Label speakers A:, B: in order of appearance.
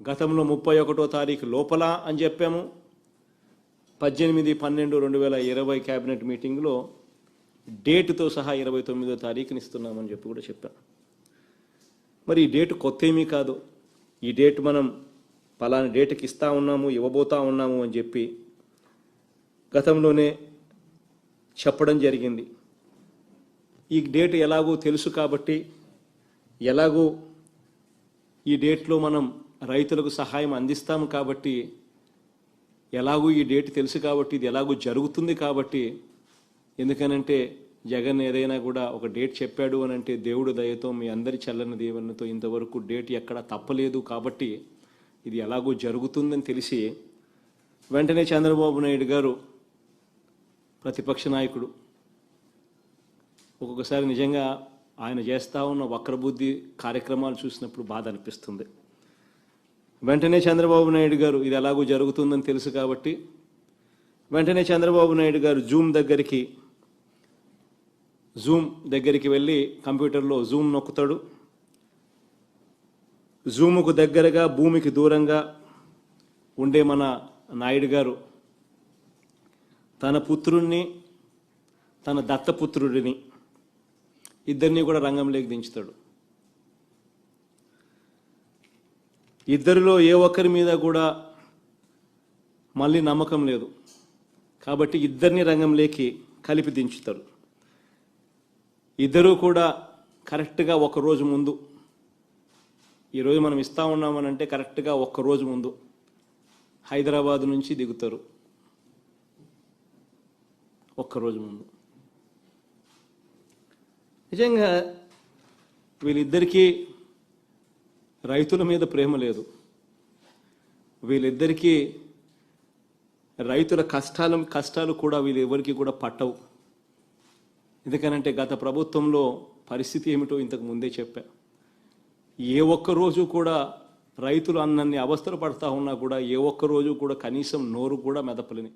A: గతంలో ముప్పై ఒకటో తారీఖు లోపల అని చెప్పాము. పద్దెనిమిది పన్నెండు రెండు వేల ఇరవై క్యాబినెట్ మీటింగ్లో డేటుతో సహా ఇరవై తొమ్మిదో తారీఖుని ఇస్తున్నామని చెప్పి కూడా చెప్పాను మరి ఈ డేటు కొత్త ఏమీ కాదు. ఈ డేట్ మనం పలానా డేటుకి ఇస్తా ఉన్నాము ఇవ్వబోతా ఉన్నాము అని చెప్పి గతంలోనే చెప్పడం జరిగింది. ఈ డేట్ ఎలాగో తెలుసు కాబట్టి ఎలాగో ఈ డేట్లో మనం రైతులకు సహాయం అందిస్తాము కాబట్టి ఎలాగూ ఈ డేట్ తెలుసు కాబట్టి ఇది ఎలాగో జరుగుతుంది కాబట్టి ఎందుకనంటే జగన్ ఏదైనా కూడా ఒక డేట్ చెప్పాడు అని అంటే దేవుడు దయతో మీ అందరి చల్లని దీవెనతో ఇంతవరకు డేట్ ఎక్కడ తప్పలేదు కాబట్టి ఇది ఎలాగో జరుగుతుందని తెలిసి వెంటనే చంద్రబాబు నాయుడు గారు ప్రతిపక్ష నాయకుడు ఒక్కొక్కసారి నిజంగా ఆయన చేస్తా ఉన్న వక్రబుద్ధి కార్యక్రమాలు చూసినప్పుడు బాధ అనిపిస్తుంది. వెంటనే చంద్రబాబు నాయుడు గారు ఇది ఎలాగో జరుగుతుందని తెలుసు కాబట్టి వెంటనే చంద్రబాబు నాయుడు గారు జూమ్ దగ్గరికి జూమ్ దగ్గరికి వెళ్ళి కంప్యూటర్లో జూమ్ నొక్కుతాడు. జూముకు దగ్గరగా భూమికి దూరంగా ఉండే మన నాయుడు గారు తన పుత్రుణ్ణి తన దత్తపుత్రుడిని ఇద్దరిని కూడా రంగంలోకి దించుతాడు. ఇద్దరిలో ఏ ఒక్కరి మీద కూడా మళ్ళీ నమ్మకం లేదు. కాబట్టి ఇద్దరిని రంగంలోకి కలిపి దించుతారు. ఇద్దరూ కూడా కరెక్ట్గా ఒక రోజు ముందు ఈరోజు మనం ఇస్తా ఉన్నామనంటే కరెక్ట్గా ఒక్క రోజు ముందు హైదరాబాద్ నుంచి దిగుతారు. ఒక్కరోజు ముందు. నిజంగా వీళ్ళిద్దరికీ రైతుల మీద ప్రేమ లేదు. వీళ్ళిద్దరికీ రైతుల కష్టాలు కష్టాలు కూడా వీళ్ళు ఎవరికి కూడా పట్టవు. ఎందుకనంటే గత ప్రభుత్వంలో పరిస్థితి ఏమిటో ఇంతకు ముందే చెప్పా. ఏ ఒక్క రోజు కూడా రైతులు అన్నన్ని అవస్థలు పడతా ఉన్నా కూడా ఏ ఒక్క రోజు కూడా కనీసం నోరు కూడా మెదపలేని.